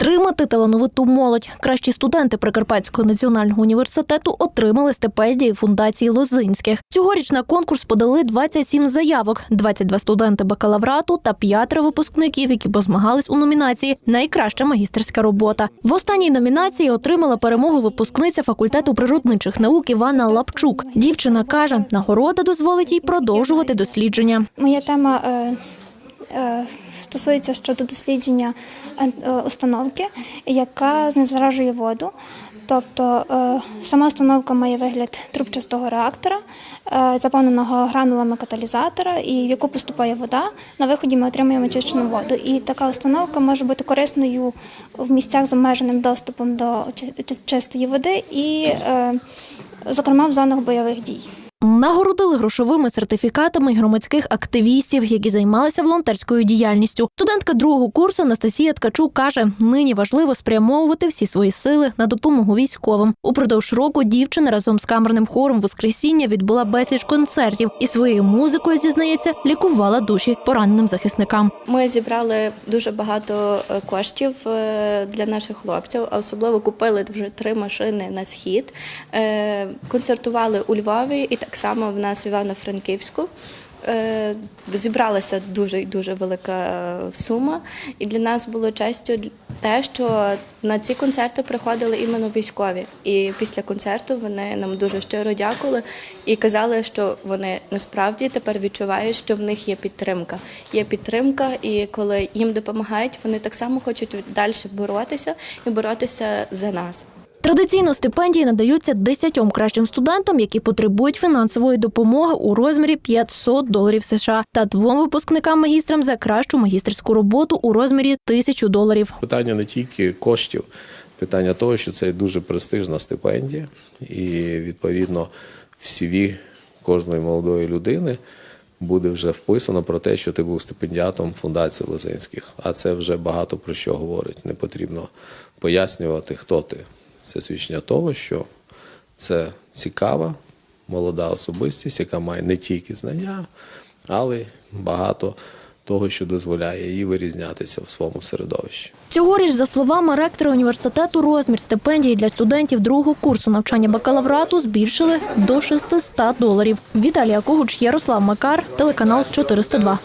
Підтримати талановиту молодь. Кращі студенти Прикарпатського національного університету отримали стипендії фундації Лозинських. Цьогоріч на конкурс подали 27 заявок, 22 студенти бакалаврату та п'ятеро випускників, які позмагались у номінації Найкраща магістерська робота. В останній номінації отримала перемогу випускниця факультету природничих наук Івана Лапчук. Дівчина каже, нагорода дозволить їй продовжувати дослідження. Моя тема е, е, стосується щодо дослідження е, е, установки, яка знезаражує воду. Тобто е, сама установка має вигляд трубчастого реактора, заповненого гранулами каталізатора, і в яку поступає вода. На виході ми отримуємо очищену воду. І така установка може бути корисною в місцях з обмеженим доступом до чи- чи- чистої води і, зокрема, в зонах бойових дій. Нагородили грошовими сертифікатами громадських активістів, які займалися волонтерською діяльністю. Студентка другого курсу Анастасія Ткачук каже: нині важливо спрямовувати всі свої сили на допомогу військовим. Упродовж року дівчина разом з камерним хором Воскресіння відбула безліч концертів і своєю музикою зізнається, лікувала душі пораненим захисникам. Ми зібрали дуже багато е, коштів е, для наших хлопців, а особливо купили вже три машини на схід. Е, Концертували у Львові і так само в нас в Івано-Франківську. Е, Зібралася дуже дуже велика сума, і для нас було честю те, що на ці концерти приходили іменно військові. І після концерту вони нам дуже щиро дякували і казали, що вони насправді тепер відчувають, що в них є підтримка. Є підтримка, і коли їм допомагають, вони так само хочуть далі боротися і боротися за нас. Традиційно стипендії надаються 10 кращим студентам, які потребують фінансової допомоги у розмірі 500 доларів США, та двом випускникам магістрам за кращу магістерську роботу у розмірі 1000 доларів. Питання не тільки коштів, питання того, що це дуже престижна стипендія, і відповідно в CV кожної молодої людини буде вже вписано про те, що ти був стипендіатом фундації Лозинських. А це вже багато про що говорить. Не потрібно пояснювати, хто ти. Це свідчення того, що це цікава молода особистість, яка має не тільки знання, але багато того, що дозволяє їй вирізнятися в своєму середовищі. Цьогоріч, за словами ректора університету, розмір стипендії для студентів другого курсу навчання бакалаврату збільшили до 600 доларів. Віталія Когуч, Ярослав Макар, телеканал 402.